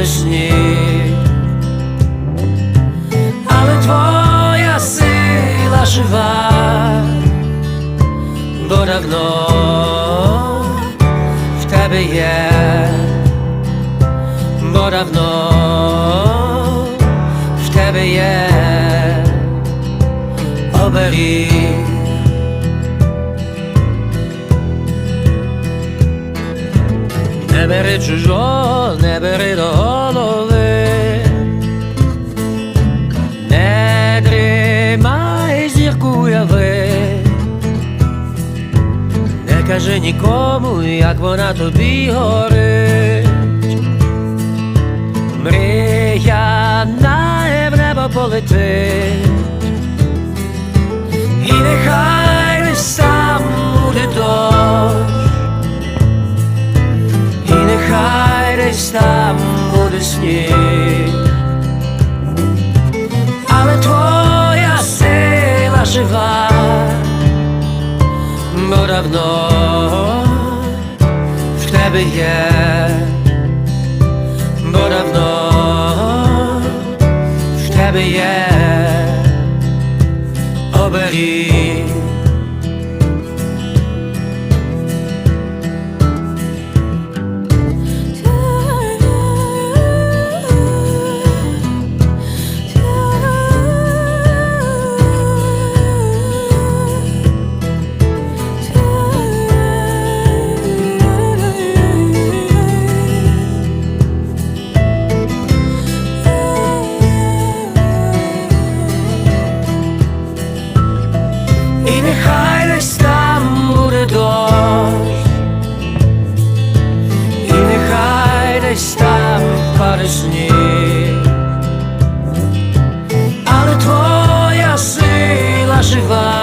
паде але твоя сила жива, бо давно в тебе є. Бо давно в тебе є. Оберіг. Не бери чужого, не бери до не кажи нікому, як вона тобі горить. Мрія на небо полетить, і нехай десь там буде дощ, і нехай десь там буде сніг, але твоя сила жива, бо давно тебе є бо давно в тебе є оберіг. Нехай десь там буде дощ, і нехай десь там паде сніг, але твоя сила жива,